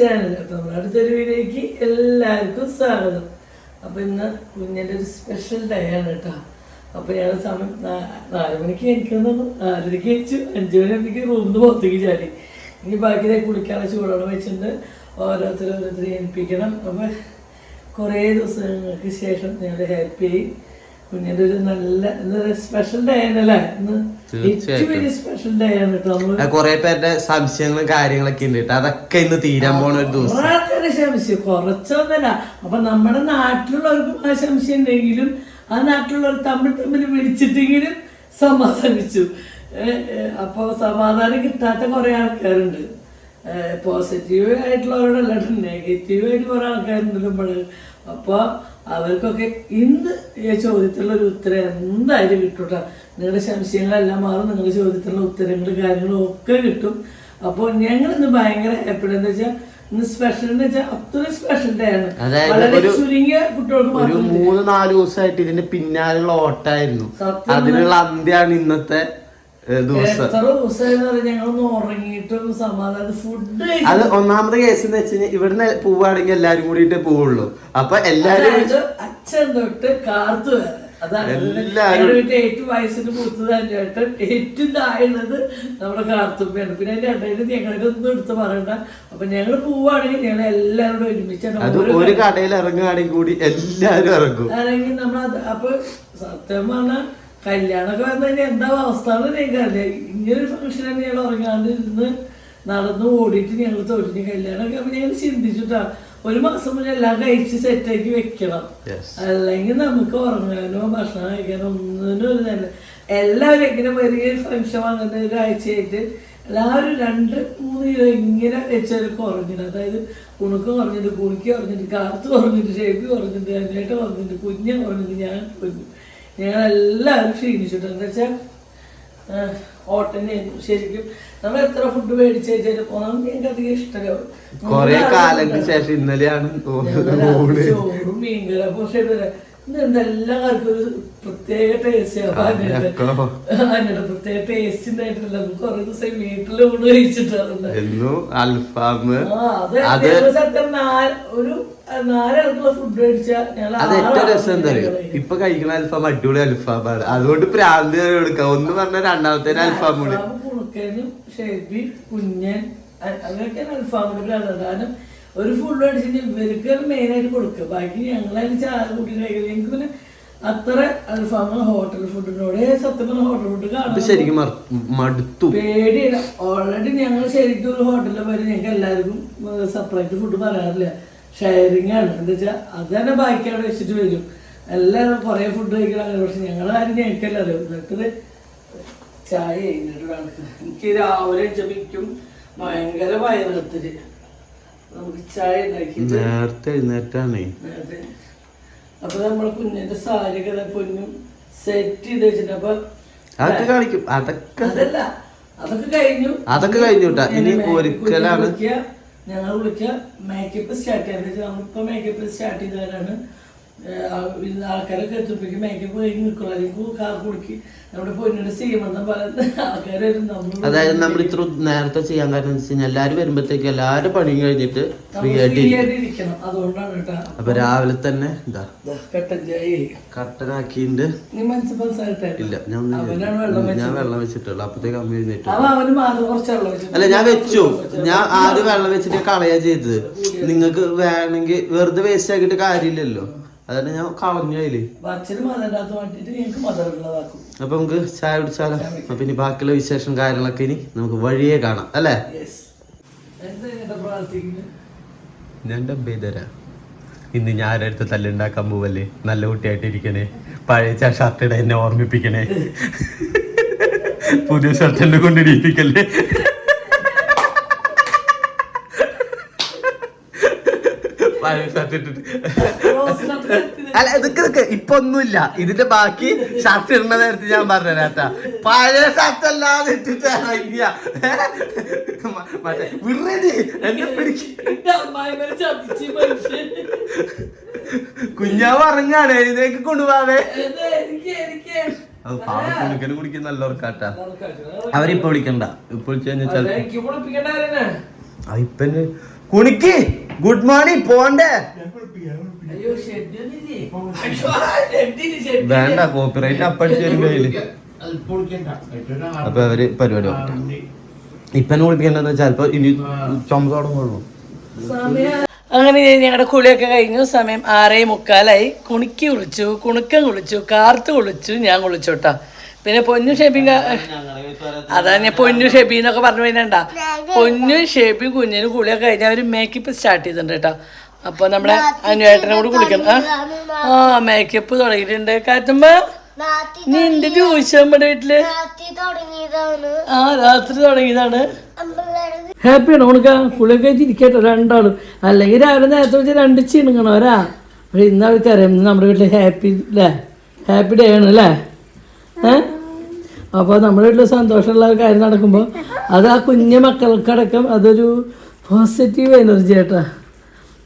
Channel അപ്പൊ നമ്മുടെ അടുത്തൊരു വീഡിയോക്ക് എല്ലാവർക്കും സ്വാഗതം. അപ്പൊ ഇന്ന് കുഞ്ഞിന്റെ ഒരു സ്പെഷ്യൽ ഡേ ആണ് കേട്ടോ. അപ്പൊ ഞാൻ സമയം നാല് മണിക്ക് എനിക്കുന്നു നാലരക്ക് കഴിച്ചു അഞ്ചു എനിക്ക് റൂമിൽ പുറത്തേക്ക് ചാടി. ഇനി ബാക്കി കുളിക്കാനുള്ള ചൂടോടെ വെച്ചിട്ടുണ്ട്. ഓരോരുത്തരും ഓരോരുത്തരെ ഏൽപ്പിക്കണം. അപ്പൊ കുറേ ദിവസങ്ങൾക്ക് ശേഷം ഞങ്ങൾ ഹാപ്പി ആയി കുഞ്ഞിന്റെ ഒരു നല്ല സ്പെഷ്യൽ ഡേ ആണല്ലേ സ്പെഷ്യൽ ഡേ ആണ് കേട്ടോ. നമ്മൾ കൊറേ പേരുടെ സംശയങ്ങളും കാര്യങ്ങളൊക്കെ ഉണ്ട് കേട്ടോ. അതൊക്കെ ഇന്ന് തീരാൻ പോണ ഒരു ദിവസം. സംശയം കുറച്ചൊന്നല്ല അപ്പൊ നമ്മുടെ നാട്ടിലുള്ളവർക്കും ആ സംശയം ഉണ്ടെങ്കിലും ആ നാട്ടിലുള്ളവർ തമ്മിൽ തമ്മിൽ വിളിച്ചിട്ടെങ്കിലും സമാധാനിച്ചു. ഏഹ് ഏഹ് അപ്പൊ സമാധാനം കിട്ടാത്ത കുറെ ആൾക്കാരുണ്ട്. പോസിറ്റീവ് ആയിട്ടുള്ളവരോടല്ലാണ്ട് നെഗറ്റീവ് ആയിട്ട് കുറെ ആൾക്കാരുണ്ട് നമ്മൾ. അപ്പൊ അവർക്കൊക്കെ ഇന്ന് ഈ ചോദ്യത്തിലുള്ള ഒരു ഉത്തരം എന്തായാലും കിട്ടൂട്ടോ. നിങ്ങളുടെ സംശയങ്ങളെല്ലാം മാറും നിങ്ങളുടെ ചോദ്യത്തിലുള്ള ഉത്തരങ്ങളും കാര്യങ്ങളും ഒക്കെ കിട്ടും. അപ്പോൾ ഞങ്ങൾ ഇന്ന് ഭയങ്കര എപ്പോഴെന്ന് എന്താ വെച്ചാൽ ഇന്ന് സ്പെഷ്യൽ എന്ന് വെച്ചാൽ അത്രയും സ്പെഷ്യൽ ഡേ ആണ്. വളരെ ചുരുങ്ങിയ കുട്ടികൾക്ക് ഒരു മൂന്ന് നാല് ദിവസമായിട്ട് ഇതിന്റെ പിന്നാലെയുള്ള ഓട്ടായിരുന്നു അതിനുള്ള അന്ത്യാണ് ഇന്നത്തെ അത് ഒന്നാമത് കേസ് എന്ന് വെച്ച് കഴിഞ്ഞാൽ ഇവിടുന്ന് പോവാണെങ്കിൽ എല്ലാരും കൂടിയിട്ട് പോവുള്ളൂ. അപ്പൊ എല്ലാരും അച്ഛൻ തൊട്ട് കാർത്ത് വരെ. അതാണ് എല്ലാരും- ഞങ്ങളുടെ വീട്ടിൽ ഏറ്റവും വയസ്സിന് മൂത്തത് ചേട്ടൻ ഏറ്റവും താഴുന്നത് നമ്മുടെ കാർത്തുമ്പയാണ് പിന്നെ അതിന്റെ ഇടയിൽ ഞങ്ങളുടെ ഒന്നും എടുത്ത് പറയണ്ട. അപ്പൊ ഞങ്ങൾ പോവാണെങ്കിൽ ഞങ്ങൾ എല്ലാവരും കൂടെ ഒരുമിച്ചാണ് ഒരു കടയിൽ ഇറങ്ങുകയാണെങ്കിൽ കൂടി എല്ലാരും ഇറങ്ങും. അല്ലെങ്കിൽ നമ്മൾ അപ്പൊ സത്യം പറഞ്ഞാൽ കല്യാണമൊക്കെ വന്നു കഴിഞ്ഞാൽ എന്താ അവസ്ഥ എനിക്കറിയില്ല ഇങ്ങനെ ഒരു ഫംഗ്ഷനാണ് ഞങ്ങൾ ഉറങ്ങാണ്ട് ഇരുന്ന് നടന്ന് ഓടിയിട്ട് ഞങ്ങൾ തോറ്റിന് കല്യാണമൊക്കെ അപ്പൊ ഞങ്ങൾ ചിന്തിച്ചിട്ടാ. ഒരു മാസം മുന്നേ എല്ലാം കഴിച്ച് സെറ്റാക്കി വെക്കണം. അല്ലെങ്കിൽ നമുക്ക് ഉറങ്ങാനോ ഭക്ഷണം കഴിക്കാനോ ഒന്നിനും ഒരു തന്നെ എല്ലാവരും ഇങ്ങനെ വലിയൊരു ഫംഗ്ഷൻ വന്നിട്ട് ഒരാഴ്ചയായിട്ട് എല്ലാവരും രണ്ട് മൂന്ന് കിലോ ഇങ്ങനെ വെച്ചാൽ കുറഞ്ഞിട്ട് അതായത് കുണുക്ക് കുറഞ്ഞിട്ട് കുണിക്ക് കുറഞ്ഞിട്ട് കാർത്ത് കുറഞ്ഞിട്ട് ഷേപ്പ് കുറഞ്ഞിട്ട് അതിനായിട്ട് കുറഞ്ഞിട്ട് കുഞ്ഞ് കുറഞ്ഞിട്ട് ഞാൻ കുഞ്ഞു ഞങ്ങളെല്ലാവരും ക്ഷീണിച്ചിട്ടുണ്ട്. വെച്ചാൽ ഹോട്ടലിന് ശരിക്കും നമ്മൾ എത്ര ഫുഡ് മേടിച്ച് കഴിച്ചാലും ഒന്നും എനിക്ക് അധികം ഇഷ്ടമല്ല. കൊറേ കാലങ്ങൾക്ക് ശേഷം ഇന്നലെയാണ് ചോറും മീൻകറി പക്ഷേ എന്തെല്ലാം ഒരു പ്രത്യേക ടേസ്റ്റ്. അതിന്റെ പ്രത്യേക ടേസ്റ്റ് ഉണ്ടായിട്ടില്ല നമുക്ക് കുറെ ദിവസം വീട്ടിൽ ഊണ് കഴിച്ചിട്ടുണ്ട് അൽഫാം അത് സത്യം ഒരു അത് ഏറ്റവും രസം എന്താ ഇപ്പൊ കഴിക്കുന്ന അൽഫാം അടിപൊളി അൽഫാമാണ്. അതുകൊണ്ട് പ്രാന്തി എടുക്കാം. ഒന്ന് പറഞ്ഞ രണ്ടാമത്തെ അൽഫാം കൂടി. കുണുക്കനും ഷെബി കുഞ്ഞൻ അ- അതൊക്കെയാണ് അൽഫാമിന്റെ പ്രാധാന്യം. കാരണം ഒരു ഫുൾ അടിച്ചിട്ട് ഇവർക്ക് മെയിൻ ആയിട്ട് കൊടുക്കുക. ബാക്കി ഞങ്ങളതിന് ചാറ് കൂട്ടി ഞങ്ങൾക്ക് പിന്നെ അത്ര അൽഫാമ ഹോട്ടൽ ഫുഡിനോട് സത്യം പറഞ്ഞ ഹോട്ടൽ ഫുഡ് കാണും കാണാൻ ശരിക്കും മടുത്തു. പേടിയില്ല. ഓൾറെഡി ഞങ്ങൾ ശരിക്കും ഒരു ഹോട്ടലിൽ പോയി ഞങ്ങൾക്ക് എല്ലാവർക്കും സെപ്പറേറ്റ് ഫുഡ് പറയാറില്ല. ഷെയറിംഗ് ആണ്. എന്താ വെച്ചാൽ അത് തന്നെ ബാക്കി അവിടെ വെച്ചിട്ട് വരും. എല്ലാവരും കുറേ ഫുഡ് കഴിക്കണം അങ്ങനെ. പക്ഷെ ഞങ്ങൾ ആരും ഞങ്ങൾക്കല്ല അറിയാം. എന്നിട്ട് ചായ കഴിഞ്ഞിട്ട് എനിക്ക് രാവിലെ ചെമിക്കും ഭയങ്കര ഉണ്ടാക്കിയിട്ട് നേരത്തെ എഴുന്നേറ്റാണേ. അപ്പൊ നമ്മളെ കുഞ്ഞിന്റെ സാരി ഒക്കെ പൊന്നും സെറ്റ് ചെയ്ത് വെച്ചിട്ട് അപ്പൊ അതൊക്കെ കാണിക്കും. അതൊക്കെ അതല്ല അതൊക്കെ കഴിഞ്ഞു. അതൊക്കെ കഴിഞ്ഞു ട്ടാ. ഇനി ഒരിക്കലാണ്. ഞങ്ങൾ വിളിക്കുക. മേക്കപ്പ് സ്റ്റാർട്ട് ചെയ്യാൻ വെച്ചാൽ നമ്മളിപ്പോ മേക്കപ്പ് സ്റ്റാർട്ട് ചെയ്തവരാണ്. ആൾക്കാരൊക്കെ എത്തുമ്പോഴേക്കും മേക്കപ്പ് കഴിഞ്ഞ് നിൽക്കുള്ളൂ അല്ലെങ്കിൽ കാർ കുടുക്കി നമ്മുടെ പൊന്നിയുടെ സീമന്തം പല ആൾക്കാർ നമ്മൾ അതായത് നമ്മൾ ഇത്ര നേരത്തെ ചെയ്യാൻ കാരണം വെച്ച് കഴിഞ്ഞാൽ എല്ലാരും വരുമ്പോഴത്തേക്ക് എല്ലാരും പണിയും കഴിഞ്ഞിട്ട് ഫ്രീ ആയിട്ട്. ഇരിക്കണം അതുകൊണ്ടാണ് കേട്ടോ. അപ്പൊ രാവിലെ തന്നെ ഇതാ കട്ടൻ ചായ. കട്ടനാക്കിണ്ട് നീ മനസ്സിലായിട്ട് ഇല്ല ഞാൻ ഞാൻ വെള്ളം വെച്ചിട്ടുള്ളൂ. അപ്പത്തേക്ക് അമ്മ എഴുന്നേറ്റ് അല്ല ഞാൻ വെച്ചു. ഞാൻ ആദ്യം വെള്ളം വെച്ചിട്ട് കളയാ ചെയ്തത്. നിങ്ങൾക്ക് വേണമെങ്കിൽ വെറുതെ വേസ്റ്റ് ആക്കിയിട്ട് കാര്യമില്ലല്ലോ. അതുകൊണ്ട് ഞാൻ കളഞ്ഞായില്ലേ. അപ്പൊ നമുക്ക് ചായ കുടിച്ചാലോ? അപ്പൊ ഇനി ബാക്കിയുള്ള വിശേഷം കാര്യങ്ങളൊക്കെ ഇനി നമുക്ക് വഴിയേ കാണാം. അല്ലേ? ഞാൻ ഡബ് ചെയ്തുതരാം ഇന്ന് ഞാനടുത്ത് തല്ലുണ്ടാക്കാൻ പോവല്ലേ? നല്ല കുട്ടിയായിട്ട് ഇരിക്കണേ പഴയ ഷർട്ട് ഇട എന്നെ ഓർമ്മിപ്പിക്കണേ. പുതിയ ഷർട്ട് എന്നെ കൊണ്ടിരിപ്പിക്കല്ലേ പഴയ ഷർട്ട് ഇട്ടിട്ട്. അല്ല ഇതൊക്കെ ഇതൊക്കെ ഇപ്പൊ ഒന്നുമില്ല ഇതിന്റെ ബാക്കി ഷർട്ട് ഇടുന്ന നേരത്തെ ഞാൻ പറഞ്ഞാ പഴയ ഷർട്ട് അല്ലാതെ ഇട്ടിട്ട് ഇറങ്ങിയ മറ്റേ വിറതി എന്നെ പിടിക്ക. എന്റെ അമ്മായിമാരെ ചതിച്ച് മനുഷ്യൻ. കുഞ്ഞാവ് ഇറങ്ങാണ് എഴുന്നേക്ക് കൊണ്ടുപോവേ അത് പാവം കുടിക്കുന്ന നല്ല ഉറക്കാട്ടാ. അവരിപ്പൊ വിളിക്കണ്ട. ഇപ്പൊ വിളിച്ചു കഴിഞ്ഞാൽ അതെ, എനിക്ക് കുളിപ്പിക്കണ്ടായിരുന്നെ. ഇപ്പന് കുണിക്ക്. ഗുഡ് മോർണിംഗ് പോണ്ടേ? വേണ്ട കോപ്പിറൈറ്റ് അപ്പടിച്ച് വരും കയ്യിൽ. അപ്പൊ അവർ പരിപാടി ഇപ്പൊ കുളിപ്പിക്കേണ്ടത് കുളിപ്പിക്കണ്ടെന്ന് ചിലപ്പോ ഇനി ചുമതോടും കൊള്ളു അങ്ങനെ ഞങ്ങളുടെ കുളിയൊക്കെ കഴിഞ്ഞു. സമയം ആറേ മുക്കാലായി. കുണിക്ക് കുളിച്ചു കുണുക്കം കുളിച്ചു കാർത്ത് കുളിച്ചു ഞാൻ കുളിച്ചു കേട്ടോ പിന്നെ പൊന്നു ഷെബിൻ അതാ ഞാൻ പൊന്നു ഷെബി എന്നൊക്കെ പറഞ്ഞു കഴിഞ്ഞാ പൊന്നു ഷെബി കുഞ്ഞിന് കുളിയൊക്കെ കഴിഞ്ഞാൽ അവർ മേക്കപ്പ് സ്റ്റാർട്ട് ചെയ്തിട്ടുണ്ട് കേട്ടോ. അപ്പോൾ നമ്മുടെ അനുവേട്ടനെ കൂടി കുളിക്കണം. ആ. മേക്കപ്പ് തുടങ്ങിയിട്ടുണ്ട്. കാറ്റുമ്പോ നിന്റെ ട്യൂഷൻ നമ്മുടെ വീട്ടിൽ. ആ രാത്രി തുടങ്ങിയതാണ്. ഹാപ്പിയാണ് ഉണക്ക? കുളിയൊക്കെ ചിരിക്കട്ടോ രണ്ടാളും. അല്ലെങ്കിൽ രാവിലെ നേരത്തെ വെച്ച് രണ്ട് ചിണുങ്ങണവരാ പക്ഷെ ഇന്ന് അവർക്കറിയാം നമ്മുടെ വീട്ടിൽ ഹാപ്പി അല്ലേ ഹാപ്പി ഡേ ആണ് അല്ലേ ഏ? അപ്പോൾ നമ്മുടെ വീട്ടിൽ സന്തോഷമുള്ള കാര്യം നടക്കുമ്പോൾ അത് ആ കുഞ്ഞു മക്കൾക്കടക്കം അതൊരു പോസിറ്റീവ് എനർജി ആട്ടാ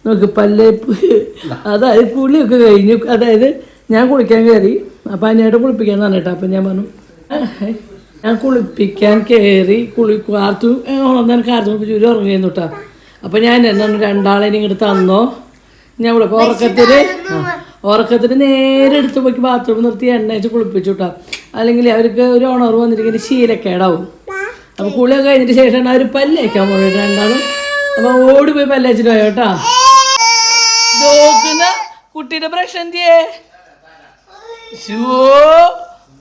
നോക്ക് പല്ലേപ്പ് അതായത് കുളിയൊക്കെ കഴിഞ്ഞു. അതായത് ഞാൻ കുളിക്കാൻ കയറി. അപ്പം അതിനായിട്ട് കുളിപ്പിക്കാൻ പറഞ്ഞിട്ടാ അപ്പം ഞാൻ പറഞ്ഞു ഞാൻ കുളിപ്പിക്കാൻ കയറി കുളി കാർത്തു ഉണർന്നാൽ കാർത്തു ചൂര് ഉറങ്ങിയിരുന്നു കേട്ടോ അപ്പം ഞാൻ എന്നെ രണ്ടാളെ ഇങ്ങോട്ട് തന്നോ. ഞാൻ ഇവിടെ ഉറക്കത്തിൽ ഉറക്കത്തിൽ നേരെ എടുത്ത് പോയി ബാത്റൂം നിർത്തി എണ്ണ വെച്ച് കുളിപ്പിച്ചു കേട്ടോ അല്ലെങ്കിൽ അവർക്ക് ഒരു ഉണർവ് വന്നിരിക്കുന്ന ശീലക്കേടാവും. അപ്പോൾ കുളിയൊക്കെ കഴിഞ്ഞിട്ട് ശേഷം അവർ പല്ലേക്കാൻ പോയിട്ട് രണ്ടാളും അപ്പോൾ ഓടി പോയി പല്ലേച്ചിട്ട് പോയോ കേട്ടോ നോക്കുന്ന കുട്ടിയുടെ പ്രശ്നം എന്തിയേ? ശോ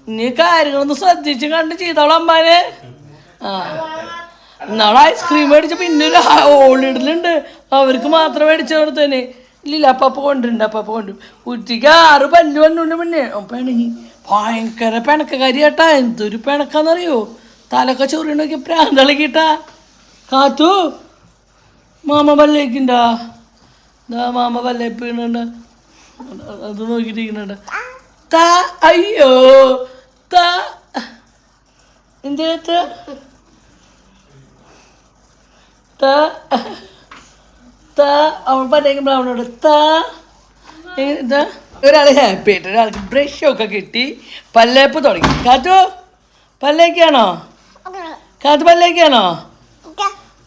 നീ കാര്യങ്ങളൊന്ന് ശ്രദ്ധിച്ച് കണ്ട് ചെയ്തോളാം അമ്മാനെ. നാളെ ഐസ്ക്രീം മേടിച്ച പിന്നെ ഒരു ഓളിടലുണ്ട് അവർക്ക് മാത്രം മേടിച്ച കൊടുത്തേനെ ഇല്ലില്ല അപ്പപ്പ കൊണ്ടുണ്ട് അപ്പപ്പ കൊണ്ടു കുട്ടിക്ക് ആറ് പല്ല് വന്നുണ്ട് പിന്നെ. പിണങ്ങി. ഭയങ്കര പിണക്കക്കാരി കേട്ടാ എന്തൊരു പിണക്കാന്നറിയോ? തലൊക്കെ ചൊറിയണോക്കി പ്രാന്തളക്കിട്ടാ കാത്തു. മാമ പല്ലേക്കുണ്ടാ? ദാ മാമ പല്ലേപ്പിണുണ്ട് അത് നോക്കിയിരിക്കുന്നുണ്ട് ത അയ്യോ ത. എന്ത് ത? ത. അവൾ അവനോട് ത. ഇതാ ഒരാൾ ഹാപ്പി ആയിട്ട് ഒരാൾക്ക് ബ്രഷ് ബ്രഷൊക്കെ കിട്ടി പല്ലേപ്പ് തുടങ്ങി. കാത്തു? പല്ലേക്കാണോ? കാത്തു പല്ലേക്കാണോ?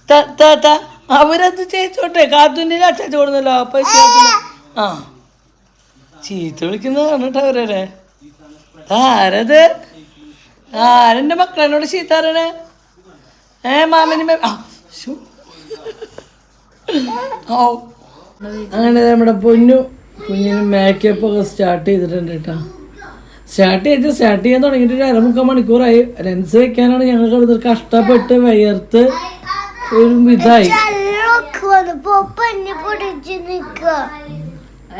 ത- ത- ത- അവരത് ചേച്ചോട്ടെ കാത്തുന്റെ അച്ചാച്ച കൊടുന്നല്ലോ അപ്പൊ ആ. ചീത്ത വിളിക്കുന്നതാണ് കേട്ടോ അവരല്ലേ? ആരത്? ആരെന്റെ മക്കളെന്നോട് ചീത്ത പറയണേ? ഏ മാമന് ഓ അങ്ങനെ നമ്മുടെ പൊന്നു കുഞ്ഞിന് മേക്കപ്പ് ഒക്കെ സ്റ്റാർട്ട് ചെയ്തിട്ടുണ്ട് കേട്ടോ. സ്റ്റാർട്ട് ചെയ്ത് സ്റ്റാർട്ട് ചെയ്യാൻ തുടങ്ങിയിട്ട് ഒരു അരമുക്കാൽ മണിക്കൂറായി. ലെൻസ് വെക്കാനാണ് ഞങ്ങൾക്ക് കഷ്ടപ്പെട്ട് വിയർത്ത്. ഒരു ഇതായി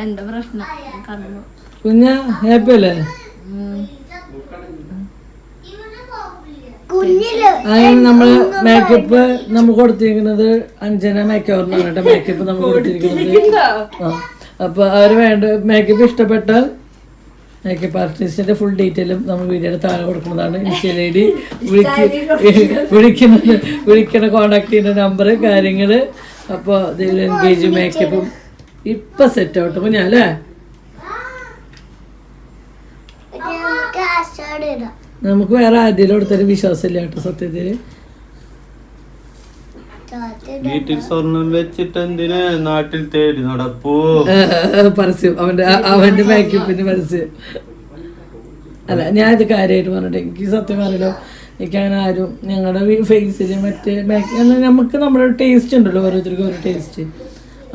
എന്റെ പ്രശ്നം? കുഞ്ഞ ഹാപ്പി അല്ലേ? കുഞ്ഞിൽ അങ്ങനെ നമ്മൾ മേക്കപ്പ് നമ്മൾ കൊടുത്തിരിക്കുന്നത് അഞ്ജന മേക്കോറിനാണ് കേട്ടോ. മേക്കപ്പ് നമ്മൾ കൊടുത്തിരിക്കുന്നത്. അപ്പൊ അവർ വേണ്ട മേക്കപ്പ് ഇഷ്ടപ്പെട്ടാൽ മേക്കപ്പ് ആർട്ടിസ്റ്റിന്റെ ഫുൾ ഡീറ്റെയിലും നമ്മൾ വീഡിയോയുടെ താഴെ കൊടുക്കുന്നതാണ്. ഇൻസ്റ്റയിൽ ഐ ഡി വിളിക്കുന്നത് വിളിക്കണ കോണ്ടാക്ട് ചെയ്യുന്ന നമ്പർ കാര്യങ്ങൾ. അപ്പോൾ ഇതിൽ എൻഗേജ് മേക്കപ്പും ഇപ്പൊ സെറ്റ് ഔട്ട് ഞാൻ അല്ലേ? നമുക്ക് വേറെ ആദ്യം കൊടുത്തൊരു വിശ്വാസമില്ല കേട്ടോ സത്യത്തിൽ. വീട്ടിൽ സ്വർണം വെച്ചിട്ട് എന്തിന് നാട്ടിൽ തേടി നടപ്പൂ? പരസ്യം. അവന്റെ അവന്റെ മേക്കപ്പിന്റെ പരസ്യം. അല്ല ഞാൻ ഇത് കാര്യമായിട്ട് പറഞ്ഞിട്ട്. എനിക്ക് സത്യം പറയലോ എനിക്ക് അങ്ങനെ ആരും ഞങ്ങളുടെ ഫേസിൽ മറ്റേ മേക്ക് നമുക്ക് നമ്മുടെ ടേസ്റ്റ് ഉണ്ടല്ലോ ഓരോരുത്തർക്കും ഓരോ ടേസ്റ്റ്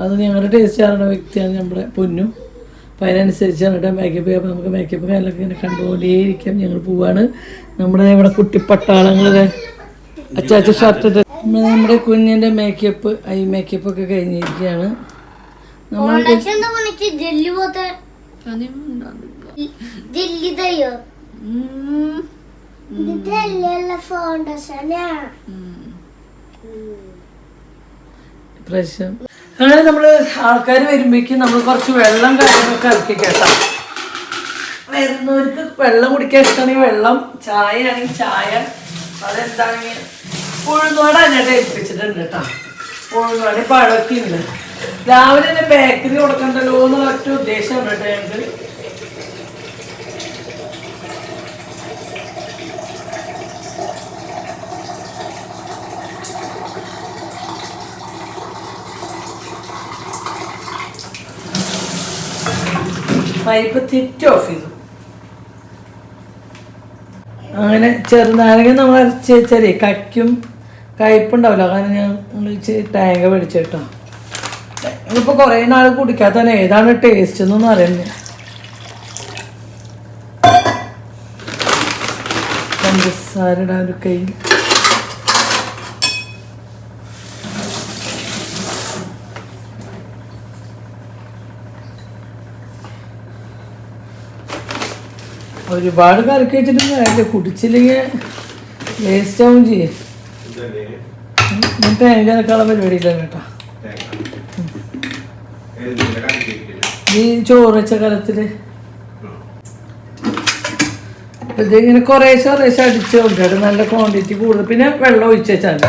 അത് ഞങ്ങളുടെ ടേസ്റ്റ് ആണ് വ്യക്തിയാണ് നമ്മുടെ പൊന്നും. അപ്പം അതിനനുസരിച്ചാണ് കേട്ടോ മേക്കപ്പ് ചെയ്യുമ്പോൾ നമുക്ക് മേക്കപ്പ് കാര്യങ്ങളൊക്കെ ഇങ്ങനെ കണ്ടുകൊണ്ടേയിരിക്കാം. ഞങ്ങൾ പോവാണ്. നമ്മുടെ ഇവിടെ കുട്ടിപ്പട്ടാളങ്ങൾ അച്ചാച്ച ഷർട്ട് ഇട്ട് നമ്മുടെ കുഞ്ഞിന്റെ മേക്കപ്പ് ഐ മേക്കപ്പ് ഒക്കെ കഴിഞ്ഞിരിക്കുകയാണ്. പ്രശ്നം അങ്ങനെ നമ്മൾ ആൾക്കാർ വരുമ്പോഴേക്കും നമ്മൾ കുറച്ച് വെള്ളം കാര്യങ്ങളൊക്കെ ഇറക്കി കേട്ടോ. വരുന്നവർക്ക് വെള്ളം കുടിക്കാൻ ഇഷ്ടമാണെങ്കിൽ വെള്ളം ചായ ആണെങ്കിൽ ചായ. അതെന്താണെങ്കിൽ ഉഴുന്നോട് അതിനെ ഏൽപ്പിച്ചിട്ടുണ്ട് കേട്ടോ. ഉഴുന്നോട് രാവിലെ ബേക്കറി കൊടുക്കണ്ടല്ലോ എന്നുള്ള ഒറ്റ കേട്ടോ ഞങ്ങൾക്ക്. പൈപ്പ് തിറ്റ് ഓഫ് ചെയ്തു. അങ്ങനെ ചെറുനാരങ്ങ നമ്മൾ അരച്ച് വെച്ചാലേ കക്കും കയ്പുണ്ടാവില്ല കാരണം ഞാൻ തേങ്ങ കേട്ടോ ഇതിപ്പോൾ കുറേ നാൾ കുടിക്കാത്തന്നെ ഏതാണ് ടേസ്റ്റ് എന്നൊന്നും അറിയുന്നില്ല പഞ്ചസാര ഒരു കയ്യിൽ. ഒരുപാട് കറക്കി വെച്ചിട്ട് കാര്യമില്ല കുടിച്ചില്ലെങ്കിൽ വേസ്റ്റ് ആവും ചെയ്യേ. തേങ്ങ കലക്കാനുള്ള പരിപാടിയില്ല കേട്ടോ. ഈ ചോറ് വെച്ച കലത്തിൽ. ഇതിങ്ങനെ കുറേശ്ശെ കുറേശ്ശെ അടിച്ച് കൊണ്ടിട്ട് നല്ല ക്വാണ്ടിറ്റി കൂടുതൽ. പിന്നെ വെള്ളം ഒഴിച്ച് വെച്ചാൽ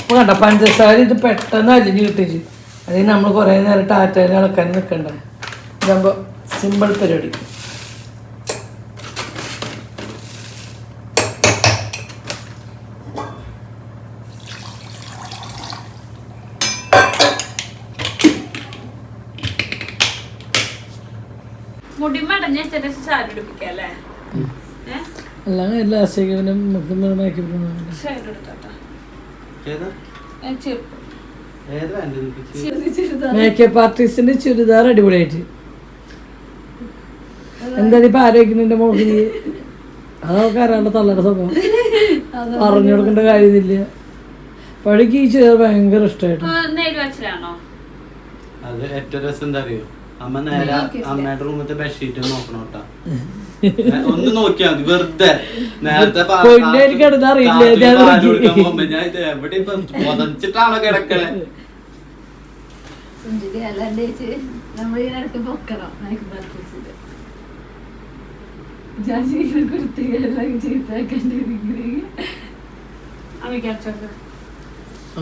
അപ്പോൾ കണ്ട പഞ്ചസാര ഇത് പെട്ടെന്ന് അലിഞ്ഞ് കിട്ടിച്ച് അതിന് നമ്മൾ കുറേ നേരം ടാറ്റയിൽ ഇളക്കാൻ നിൽക്കണ്ട ഇതാകുമ്പോൾ സിമ്പിൾ പരിപാടി. എടുപ്പിക്കാം അല്ലേ? എല്ലാ എടുത്തോട്ടോ ചെറുപ്പം മേക്കപ്പ് ആർട്ടിസ്റ്റിന്റെ ചുരിദാർ അടിപൊളിയായിട്ട്. എന്താ ഇപ്പൊ ആരോഗ്യത്തിന്റെ മോഹിനി അതൊക്കെ അറിയാണ്ട് തള്ളയുടെ സ്വഭാവം. പറഞ്ഞു കൊടുക്കേണ്ട കാര്യമില്ല. പഴിക്ക് ഈ ചുരിദാർ ഭയങ്കര ഇഷ്ടമായിട്ട്. അത് ഏറ്റവും രസം എന്താ അറിയോ? അമ്മ നേരെ അമ്മയുടെ റൂമത്തെ ബെഡ്ഷീറ്റ് നോക്കണം കേട്ടാ. ഒന്ന് നോക്കിയാ മതി വെറുതെ. നേരത്തെ ഞാൻ ഇത് എവിടെ ഇപ്പൊ പുതച്ചിട്ടാണോ കിടക്കണേ?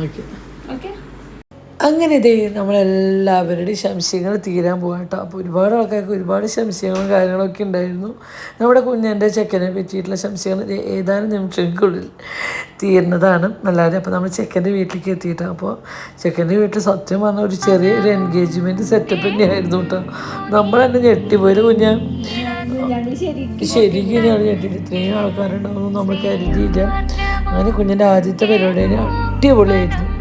ഓക്കെ. ഓക്കെ. അങ്ങനെ ഇതേ നമ്മളെല്ലാവരുടെയും സംശയങ്ങൾ തീരാൻ പോകാം കേട്ടോ അപ്പോൾ ഒരുപാട് ആൾക്കാർക്ക് ഒരുപാട് സംശയങ്ങളും കാര്യങ്ങളൊക്കെ ഉണ്ടായിരുന്നു. നമ്മുടെ കുഞ്ഞന്റെ ചെക്കനെ പറ്റിയിട്ടുള്ള സംശയങ്ങൾ ഏതാനും നിമിഷങ്ങൾക്കുള്ളിൽ തീരുന്നതാണ് അല്ലാതെ അപ്പോൾ നമ്മൾ ചെക്കന്റെ വീട്ടിലേക്ക് എത്തിയിട്ട്. അപ്പോൾ ചെക്കന്റെ വീട്ടിൽ സത്യം പറഞ്ഞ ഒരു ചെറിയൊരു എൻഗേജ്മെന്റ് സെറ്റപ്പ് തന്നെയായിരുന്നു കേട്ടോ നമ്മൾ തന്നെ ഞെട്ടിപ്പോയി. കുഞ്ഞ ശരിക്കും ഞാൻ ഞെട്ടിട്ട് ഇത്രയും ആൾക്കാരുണ്ടാവുമെന്ന് നമ്മൾ കരുതിയില്ല. അങ്ങനെ കുഞ്ഞിന്റെ ആദ്യത്തെ പരിപാടി അടിപൊളിയായിരുന്നു.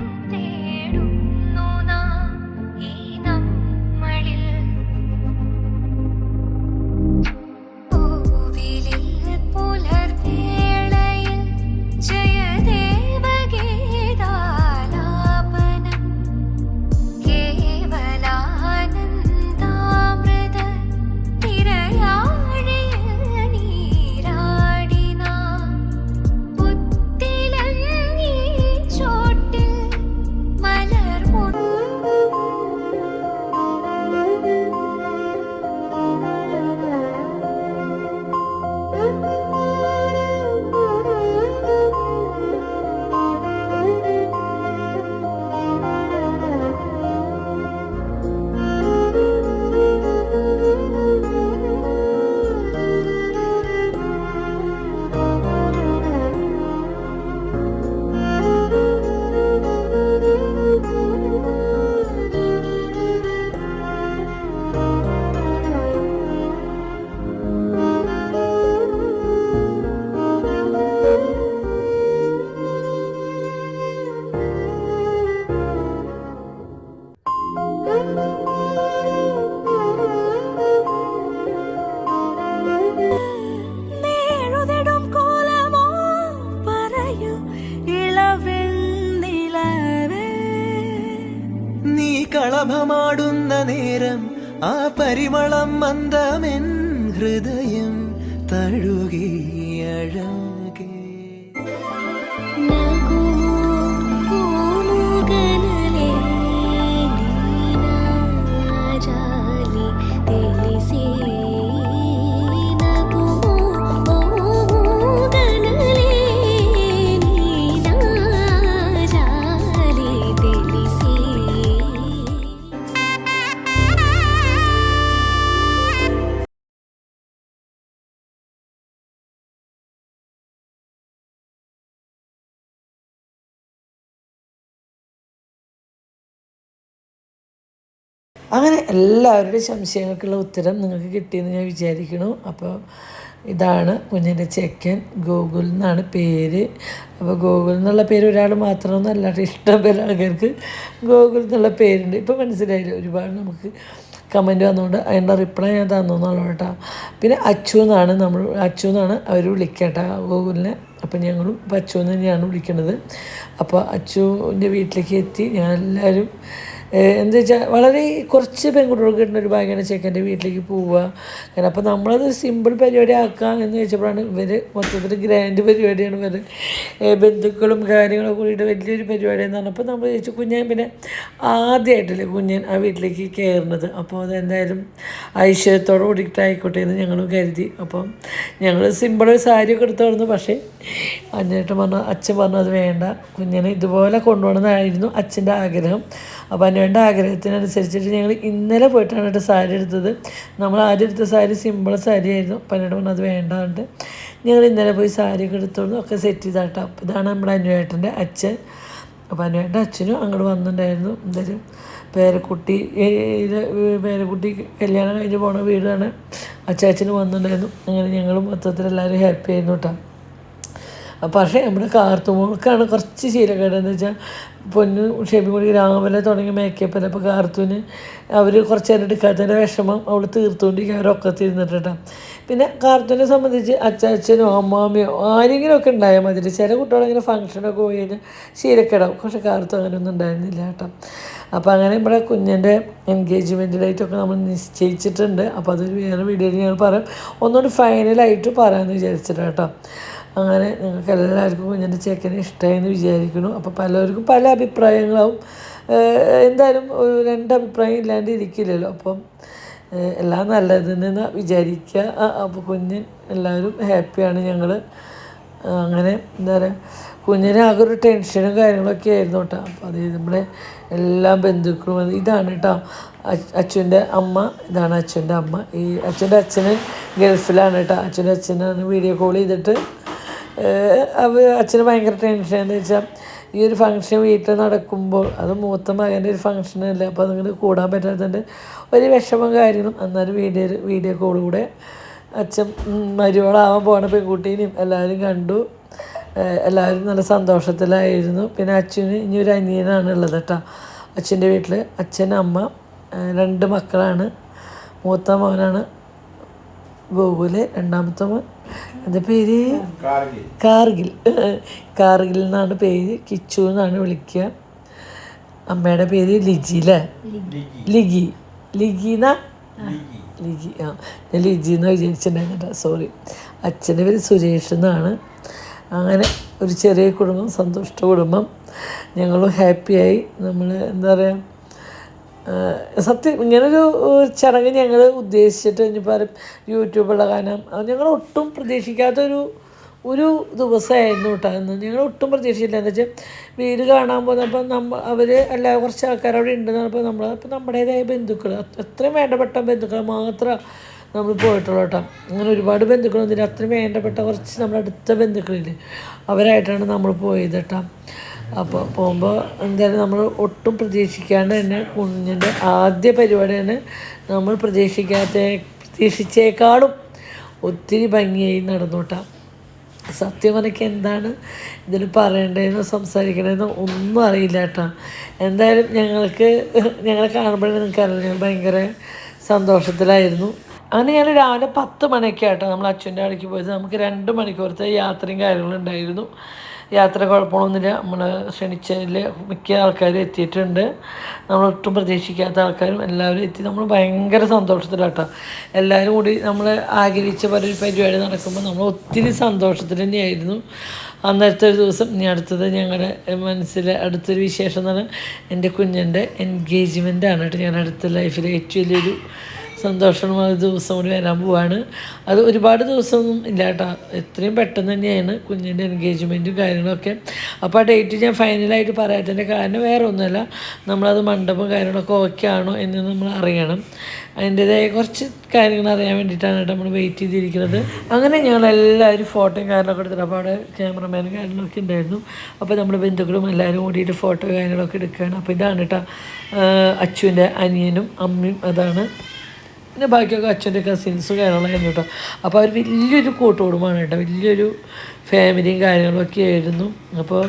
കളഭമാടുന്ന നേരം ആ പരിമളം മന്ദമെൻ ഹൃദയം തഴുകിയഴ അങ്ങനെ എല്ലാവരുടെയും സംശയങ്ങൾക്കുള്ള ഉത്തരം നിങ്ങൾക്ക് കിട്ടിയെന്ന് ഞാൻ വിചാരിക്കുന്നു. അപ്പോൾ ഇതാണ് കുഞ്ഞിന്റെ ചെക്കൻ ഗോകുൽ എന്നാണ് പേര്. അപ്പോൾ ഗോകുൽ എന്നുള്ള പേര് ഒരാൾ മാത്രമൊന്നുമല്ല. ഇഷ്ടം പേര് ആൾക്കാർക്ക് ഗോകുൽ എന്നുള്ള പേരുണ്ട്. ഇപ്പോൾ മനസ്സിലായില്ല ഒരുപാട് നമുക്ക് കമന്റ് വന്നുകൊണ്ട് അതിന്റെ റിപ്ലൈ ഞാൻ തന്നു എന്നുള്ളൂ കേട്ടോ. പിന്നെ അച്ചു എന്നാണ് നമ്മൾ അച്ചു എന്നാണ് അവർ വിളിക്കുക കേട്ടോ ഗൂഗിളിനെ അപ്പം ഞങ്ങളും അച്ചു എന്ന് തന്നെയാണ് വിളിക്കുന്നത്. അപ്പോൾ അച്ചുവിന്റെ വീട്ടിലേക്ക് എത്തി ഞങ്ങളെല്ലാവരും എന്താ വെച്ചാൽ വളരെ കുറച്ച് പെൺകുട്ടികൾക്ക് കിട്ടുന്ന ഒരു ഭാഗ്യമാണ് ചെക്കന്റെ വീട്ടിലേക്ക് പോവുക. കാരണം അപ്പോൾ നമ്മളത് സിമ്പിൾ പരിപാടി ആക്കാം എന്ന് വെച്ചപ്പോഴാണ് ഇവർ മൊത്തത്തിൽ ഗ്രാൻഡ് പരിപാടിയാണ് ഇവർ ബന്ധുക്കളും കാര്യങ്ങളും കൂടിയിട്ട് വലിയൊരു പരിപാടിയെന്ന് പറഞ്ഞപ്പോൾ നമ്മൾ ചോദിച്ചു കുഞ്ഞാൻ പിന്നെ ആദ്യമായിട്ടല്ലേ കുഞ്ഞൻ ആ വീട്ടിലേക്ക് കയറുന്നത്. അപ്പോൾ അതെന്തായാലും ഐശ്വര്യത്തോടെ കൂടിയിട്ട് ആയിക്കോട്ടെ എന്ന് ഞങ്ങൾ കരുതി. അപ്പം ഞങ്ങൾ സിമ്പിൾ സാരിയൊക്കെ എടുത്തോളുന്നു പക്ഷേ അന്നേട്ടൻ പറഞ്ഞു അച്ഛൻ പറഞ്ഞു അത് വേണ്ട. കുഞ്ഞിനെ ഇതുപോലെ കൊണ്ടുപോകണമെന്നായിരുന്നു അച്ഛന്റെ ആഗ്രഹം. അപ്പോൾ അതിനുവേണ്ട ആഗ്രഹത്തിനനുസരിച്ചിട്ട് ഞങ്ങൾ ഇന്നലെ പോയിട്ടാണ് കേട്ടോ സാരി എടുത്തത്. നമ്മൾ ആദ്യം എടുത്ത സാരി സിമ്പിൾ സാരി ആയിരുന്നു അപ്പം എന്നോട് പറഞ്ഞു അത് വേണ്ടാണ്ട് ഞങ്ങൾ ഇന്നലെ പോയി സാരിയൊക്കെ എടുത്തോളൂ ഒക്കെ സെറ്റ് ചെയ്താട്ടോ. അപ്പോൾ ഇതാണ് നമ്മുടെ അനുവേട്ടന്റെ അച്ഛൻ. അപ്പോൾ അനുവേട്ടന്റെ അച്ഛനും അങ്ങോട്ട് വന്നിട്ടുണ്ടായിരുന്നു. എന്തായാലും പേരക്കുട്ടി പേരക്കുട്ടി കല്യാണം കഴിഞ്ഞ് പോണ വീടാണ്. അച്ചാച്ചന് വന്നിട്ടുണ്ടായിരുന്നു. അങ്ങനെ ഞങ്ങൾ മൊത്തത്തിൽ എല്ലാവരും ഹാപ്പി ആയിരുന്നു കേട്ടോ. പക്ഷേ നമ്മുടെ കാർത്തുമോൾക്കാണ് കുറച്ച് ശീലക്കേട് എന്ന് വെച്ചാൽ പൊന്നു ഷേബി കൂടി രാവിലെ തുടങ്ങി മേക്കപ്പ് അല്ല അപ്പോൾ കാർത്തൂന് അവർ കുറച്ച് നേരം എടുക്കാത്തതിന്റെ വിഷമം അവൾ തീർത്തുകൊണ്ടിരിക്കുക അവരൊക്കെ ഇരുന്നിട്ടാ പിന്നെ കാർത്തൂനെ സംബന്ധിച്ച് അച്ചാച്ചനോ അമ്മാമ്മയോ ആരെങ്കിലും ഒക്കെ ഉണ്ടായാൽ മതി ചില കുട്ടികളിങ്ങനെ ഫംഗ്ഷനൊക്കെ പോയി കഴിഞ്ഞാൽ ശീലക്കേടാവും. പക്ഷേ കാർത്തു അങ്ങനെയൊന്നും ഉണ്ടായിരുന്നില്ല കേട്ടോ. അപ്പോൾ അങ്ങനെ ഇവിടെ കുഞ്ഞിന്റെ എൻഗേജ്മെന്റ് ഡേറ്റൊക്കെ നമ്മൾ നിശ്ചയിച്ചിട്ടുണ്ട്. അപ്പോൾ അതൊരു വേറെ വീഡിയോയിൽ ഞങ്ങൾ പറയാം. ഒന്നുകൂടി ഫൈനലായിട്ട് പറയാമെന്ന് വിചാരിച്ചിട്ടാണ് കേട്ടോ. അങ്ങനെ ഞങ്ങൾക്ക് എല്ലാവർക്കും കുഞ്ഞിന്റെ ചെക്കനെ ഇഷ്ടമായെന്ന് വിചാരിക്കുന്നു. അപ്പോൾ പലർക്കും പല അഭിപ്രായങ്ങളാവും. എന്തായാലും ഒരു രണ്ട് അഭിപ്രായം ഇല്ലാണ്ട് ഇരിക്കില്ലല്ലോ. അപ്പം എല്ലാം നല്ലതെന്ന് വിചാരിക്കുക. അപ്പോൾ കുഞ്ഞ് എല്ലാവരും ഹാപ്പിയാണ് ഞങ്ങൾ. അങ്ങനെ എന്താ പറയുക കുഞ്ഞിന് ആകെ ഒരു ടെൻഷനും കാര്യങ്ങളൊക്കെ ആയിരുന്നു കേട്ടോ. അപ്പോൾ അത് നമ്മുടെ എല്ലാ ബന്ധുക്കളും ഇതാണ് കേട്ടോ. അച്ഛന്റെ അമ്മ ഇതാണ് അച്ഛന്റെ അമ്മ. ഈ അച്ഛന്റെ അച്ഛന് ഗൾഫിലാണ് കേട്ടോ. അച്ഛന്റെ അച്ഛനാണ് വീഡിയോ കോൾ ചെയ്തിട്ട് അവ അച്ഛന് ഭയങ്കര ടെൻഷൻ എന്ന് വെച്ചാൽ ഈ ഒരു ഫംഗ്ഷൻ വീട്ടിൽ നടക്കുമ്പോൾ അത് മൂത്ത മകന്റെ ഒരു ഫംഗ്ഷനല്ലേ അപ്പോൾ അതിങ്ങനെ കൂടാൻ പറ്റാത്തതിന്റെ ഒരു വിഷമം കാര്യങ്ങളും. എന്നാലും വീഡിയോ വീഡിയോ കോളിലൂടെ അച്ഛൻ മരുവളാവാൻ പോണ പെൺകുട്ടീനെയും എല്ലാവരും കണ്ടു. എല്ലാവരും നല്ല സന്തോഷത്തിലായിരുന്നു. പിന്നെ അച്ഛന് ഇനി ഒരു അനിയനാണ് ഉള്ളത് കേട്ടോ. അച്ഛന്റെ വീട്ടിൽ അച്ഛൻ അമ്മ രണ്ട് മക്കളാണ്. മൂത്ത മകനാണ് ഗോകുൽ രണ്ടാമത്തെ മോൻ എന്റെ പേര്? കാർഗിൽ. കാർഗിൽ. എന്നാണ് പേര്. കിച്ചു എന്നാണ് വിളിക്കുക. അമ്മയുടെ പേര് ലിജി അല്ലേ? ലിഗി ലിഗിന ലിജി ആ. ഞാൻ ലിജി എന്ന് വിചാരിച്ചിട്ടുണ്ടായിരുന്നില്ല സോറി അച്ഛന്റെ പേര് സുരേഷ് എന്നാണ്. അങ്ങനെ ഒരു ചെറിയ കുടുംബം സന്തുഷ്ട കുടുംബം. ഞങ്ങളും ഹാപ്പിയായി നമ്മൾ എന്താ പറയുക സത്യം ഇങ്ങനൊരു ചടങ്ങ് ഞങ്ങൾ ഉദ്ദേശിച്ചിട്ട് ഇനിയിപ്പോൾ യൂട്യൂബുള്ള കാരണം ഞങ്ങൾ ഒട്ടും പ്രതീക്ഷിക്കാത്തൊരു ഒരു ദിവസമായിരുന്നു കേട്ടോ അന്ന് ഞങ്ങൾ ഒട്ടും പ്രതീക്ഷിച്ചില്ല. എന്താ വെച്ചാൽ വീട് കാണാൻ പോന്നപ്പോൾ നമ്മൾ അവർ അല്ല കുറച്ച് ആൾക്കാർ അവിടെ ഉണ്ടെന്ന് പറഞ്ഞപ്പോൾ നമ്മൾ അപ്പോൾ നമ്മുടേതായ ബന്ധുക്കൾ അത്രയും വേണ്ടപ്പെട്ട ബന്ധുക്കൾ മാത്രം നമ്മൾ പോയിട്ടുള്ളൂ കേട്ടോ അങ്ങനെ ഒരുപാട് ബന്ധുക്കളൊന്നുമില്ല. അത്രയും വേണ്ടപ്പെട്ട കുറച്ച് നമ്മുടെ അടുത്ത ബന്ധുക്കളില്ലേ അവരായിട്ടാണ് നമ്മൾ പോയത് കേട്ടോ അപ്പോൾ പോകുമ്പോൾ എന്തായാലും നമ്മൾ ഒട്ടും പ്രതീക്ഷിക്കാണ്ട് തന്നെ കുഞ്ഞിന്റെ ആദ്യ പരിപാടിയാണ് നമ്മൾ പ്രതീക്ഷിക്കാത്ത പ്രതീക്ഷിച്ചേക്കാളും ഒത്തിരി ഭംഗിയായി നടന്നോട്ടാം. സത്യം പറഞ്ഞാൽ എന്താണ് ഇതിൽ പറയേണ്ടതെന്നോ സംസാരിക്കണമെന്നോ ഒന്നും അറിയില്ല കേട്ടോ എന്തായാലും ഞങ്ങൾക്ക് ഞങ്ങളെ കാണുമ്പോഴേ നിങ്ങൾക്ക് അറിയാം ഭയങ്കര സന്തോഷത്തിലായിരുന്നു. അങ്ങനെ ഞാൻ രാവിലെ പത്ത് മണിയൊക്കെ നമ്മൾ അച്ഛന്റെ അടിക്ക് പോയത്. നമുക്ക് രണ്ട് മണിക്കൂറത്തെ യാത്രയും കാര്യങ്ങളും ഉണ്ടായിരുന്നു. യാത്ര കുഴപ്പമൊന്നുമില്ല. നമ്മൾ ക്ഷണിച്ചതിൽ മിക്ക ആൾക്കാരും എത്തിയിട്ടുണ്ട്. നമ്മൾ ഒട്ടും പ്രതീക്ഷിക്കാത്ത ആൾക്കാരും എല്ലാവരും എത്തി. നമ്മൾ ഭയങ്കര സന്തോഷത്തിലാട്ടോ. എല്ലാവരും കൂടി നമ്മൾ ആഗ്രഹിച്ച ഒരു പരിപാടി നടക്കുമ്പോൾ നമ്മൾ ഒത്തിരി സന്തോഷത്തിൽ തന്നെയായിരുന്നു. അന്നത്തെ ഒരു ദിവസം ഇനി അടുത്തത് ഞങ്ങളുടെ മനസ്സിലെ അടുത്തൊരു വിശേഷം എന്ന് പറഞ്ഞാൽ എന്റെ കുഞ്ഞിന്റെ എൻഗേജ്മെന്റ് ആണ് കേട്ടോ. ഞാൻ അടുത്ത ലൈഫിലെ ഏറ്റവും വലിയൊരു സന്തോഷമായ ദിവസം കൂടി വരാൻ പോവാണ്. അത് ഒരുപാട് ദിവസമൊന്നും ഇല്ല കേട്ടോ. എത്രയും പെട്ടെന്ന് തന്നെയാണ് കുഞ്ഞിന്റെ എൻഗേജ്മെന്റും കാര്യങ്ങളൊക്കെ. അപ്പോൾ ആ ഡേറ്റ് ഞാൻ ഫൈനലായിട്ട് പറയാത്തതിന്റെ കാരണം വേറെ ഒന്നുമല്ല. നമ്മളത് മണ്ഡപം കാര്യങ്ങളൊക്കെ ഓക്കെ ആണോ എന്ന് നമ്മൾ അറിയണം. അതിന്റെതായ കുറച്ച് കാര്യങ്ങൾ അറിയാൻ വേണ്ടിയിട്ടാണ് കേട്ടോ നമ്മൾ വെയിറ്റ് ചെയ്തിരിക്കുന്നത്. അങ്ങനെ ഞങ്ങൾ എല്ലാവരും ഫോട്ടോയും കാര്യങ്ങളൊക്കെ എടുത്തിട്ട് അപ്പോൾ അവിടെ ക്യാമറമാനും കാര്യങ്ങളൊക്കെ ഉണ്ടായിരുന്നു. അപ്പോൾ നമ്മുടെ ബന്ധുക്കളും എല്ലാവരും കൂടിയിട്ട് ഫോട്ടോ കാര്യങ്ങളൊക്കെ എടുക്കുകയാണ്. അപ്പോൾ ഇതാണ് കേട്ടോ അച്ചുവിന്റെ അനിയനും അമ്മയും അതാണ്. പിന്നെ ബാക്കിയൊക്കെ അച്ഛന്റെ കസിൻസ് കാര്യങ്ങളായിരുന്നു കേട്ടോ അപ്പോൾ അവർ വലിയൊരു കൂട്ടുകുടുംബമാണ് കേട്ടോ വലിയൊരു ഫാമിലിയും കാര്യങ്ങളൊക്കെ ആയിരുന്നു. അപ്പോൾ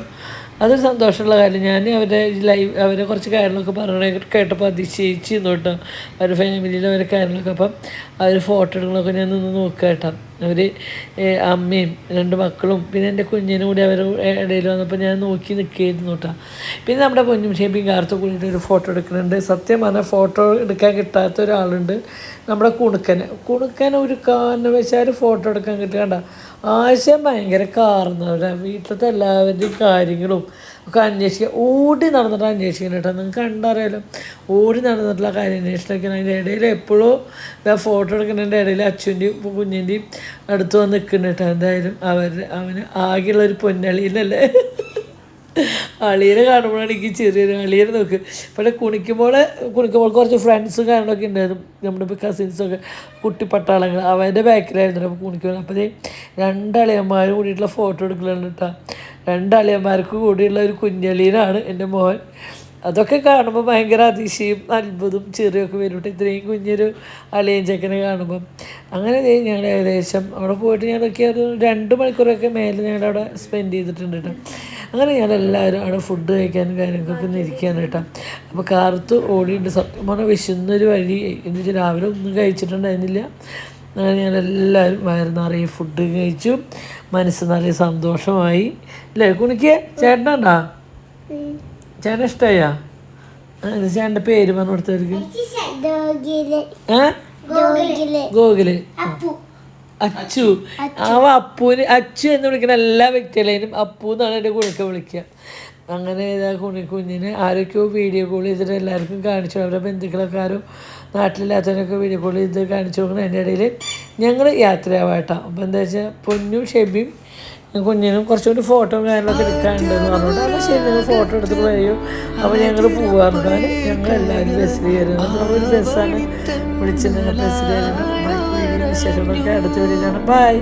അതൊരു സന്തോഷമുള്ള കാര്യം. ഞാൻ അവരെ ലൈവ് അവരെ കുറച്ച് കാര്യങ്ങളൊക്കെ പറഞ്ഞ കേട്ടപ്പോൾ അതിശയിച്ച് കേട്ടോ. അവരുടെ ഫാമിലിയിലെ അവരെ കാര്യങ്ങളൊക്കെ. അപ്പം അവർ ഫോട്ടോകളൊക്കെ ഞാൻ നിന്ന് നോക്കുക കേട്ടോ. അവർ അമ്മയും രണ്ട് മക്കളും പിന്നെ എന്റെ കുഞ്ഞിനും കൂടി അവർ ഇടയിൽ വന്നപ്പോൾ ഞാൻ നോക്കി നിൽക്കുകയായിരുന്നു കേട്ടോ. പിന്നെ നമ്മുടെ കുഞ്ഞും ഷേപ്പിയും കാർത്ത് കൂടിയിട്ട് ഒരു ഫോട്ടോ എടുക്കുന്നുണ്ട്. സത്യം പറഞ്ഞാൽ ഫോട്ടോ എടുക്കാൻ കിട്ടാത്ത ഒരാളുണ്ട് നമ്മുടെ കുണുക്കനെ കുണുക്കനെ ഒരു കാരണവശാലും ഫോട്ടോ എടുക്കാൻ കിട്ടുകണ്ട. ആശയം ഭയങ്കര കാർന്നവരാണ് വീട്ടിലത്തെ എല്ലാവരുടെയും കാര്യങ്ങളും ഒക്കെ അന്വേഷിക്കുക ഓടി നടന്നിട്ട് അന്വേഷിക്കണം കേട്ടോ. നിങ്ങൾക്ക് കണ്ടറിയാലോ. ഓടി നടന്നിട്ടുള്ള കാര്യം അന്വേഷിക്കണം അതിന്റെ ഇടയിൽ എപ്പോഴും ഇതാ ഫോട്ടോ എടുക്കുന്നതിന്റെ ഇടയിൽ അച്ഛന്റെയും കുഞ്ഞിന്റെയും അടുത്ത് വന്ന് നിൽക്കുന്നുണ്ട് കേട്ടോ. എന്തായാലും അവർ അവന് ആകെയുള്ളൊരു പൊന്നളിയിലല്ലേ അളിയനെ കാണുമ്പോഴാണ് എനിക്ക് ചെറിയൊരു അളിയനെ നോക്ക്. പക്ഷേ കുണിക്കുമ്പോൾ കുണിക്കുമ്പോൾ കുറച്ച് ഫ്രണ്ട്സും കാര്യങ്ങളൊക്കെ ഉണ്ടായിരുന്നു. നമ്മുടെ ഇപ്പോൾ കസിൻസൊക്കെ കുട്ടി പട്ടാളങ്ങൾ അവന്റെ ബാക്കിലായിരുന്നു അപ്പോൾ കുണിക്കുമ്പോൾ അപ്പോൾ രണ്ടളിയന്മാരും കൂടിയിട്ടുള്ള ഫോട്ടോ എടുക്കലാണ് കേട്ടോ രണ്ടളിയന്മാർക്ക് കൂടിയുള്ള ഒരു കുഞ്ഞളിയനാണ് എന്റെ മോൻ. അതൊക്കെ കാണുമ്പോൾ ഭയങ്കര അതിശയും അത്ഭുതം ചെറിയൊക്കെ വരും ഇത്രയും കുഞ്ഞൊരു അലയും ചക്കനെ കാണുമ്പം. അങ്ങനെ ഞങ്ങൾ ഏകദേശം അവിടെ പോയിട്ട് ഞങ്ങളൊക്കെ ഒരു രണ്ട് മണിക്കൂറൊക്കെ മേലെ ഞങ്ങളവിടെ സ്പെൻഡ് ചെയ്തിട്ടുണ്ട് കേട്ടോ അങ്ങനെ ഞാൻ എല്ലാവരും അവിടെ ഫുഡ് കഴിക്കാനും കാര്യങ്ങൾക്കൊക്കെ ഒന്ന് ഇരിക്കുകയാണ് കേട്ടോ അപ്പോൾ കാർത്ത് ഓടിയിട്ട് സത്യം പറഞ്ഞാൽ വിശന്നൊരു വഴി. എന്ന് വെച്ചാൽ രാവിലെ ഒന്നും കഴിച്ചിട്ടുണ്ടായിരുന്നില്ല. അങ്ങനെ ഞാൻ എല്ലാവരും വയറ് നിറയെ ഫുഡ് കഴിച്ചു. മനസ്സ് നിറയെ സന്തോഷമായി. അല്ലേ കുണിക്ക് ചേട്ടനുണ്ടോ? ചേട്ടൻ ഇഷ്ടമായാ ചേട്ടന്റെ പേര് പറഞ്ഞു കൊടുത്തവർക്ക്. ഗോകുൽ. അച്ചു. അവ അപ്പൂന് അച്ചു എന്ന് വിളിക്കുന്ന എല്ലാ വ്യക്തികളെയും അപ്പു എന്നാണ് എന്റെ കുണിക്ക വിളിക്കുക. അങ്ങനെ ഇതാ കുണി കുഞ്ഞിന് ആരൊക്കെയോ വീഡിയോ കോൾ ചെയ്തിട്ട് എല്ലാവർക്കും കാണിച്ചു. അവരുടെ ബന്ധുക്കളൊക്കെ ആരും നാട്ടിലില്ലാത്തവരൊക്കെ വീഡിയോ കോൾ ചെയ്ത് കാണിച്ചു കൊടുക്കണം അതിന്റെ ഇടയിൽ ഞങ്ങൾ യാത്രയാവാട്ടോ അപ്പോൾ എന്താ വെച്ചാൽ പൊന്നും ഷെബിയും കുഞ്ഞിനും കുറച്ചുകൂടി ഫോട്ടോ കാര്യങ്ങളൊക്കെ എടുക്കാനുണ്ടെന്ന് പറഞ്ഞിട്ട് അപ്പോൾ ശരി ഞങ്ങൾ ഫോട്ടോ എടുത്തിട്ട് വരും. അപ്പോൾ ഞങ്ങൾ പോകാറുണ്ട് ഞങ്ങൾ എല്ലാവരും ബസ്സിൽ കയറുന്നു നമ്മളൊരു ബസ്സാണ് ഞങ്ങൾ ബസ്സിൽ കയറുന്നത് വിശേഷങ്ങളൊക്കെ അടുത്ത് വരികയാണ് ബൈ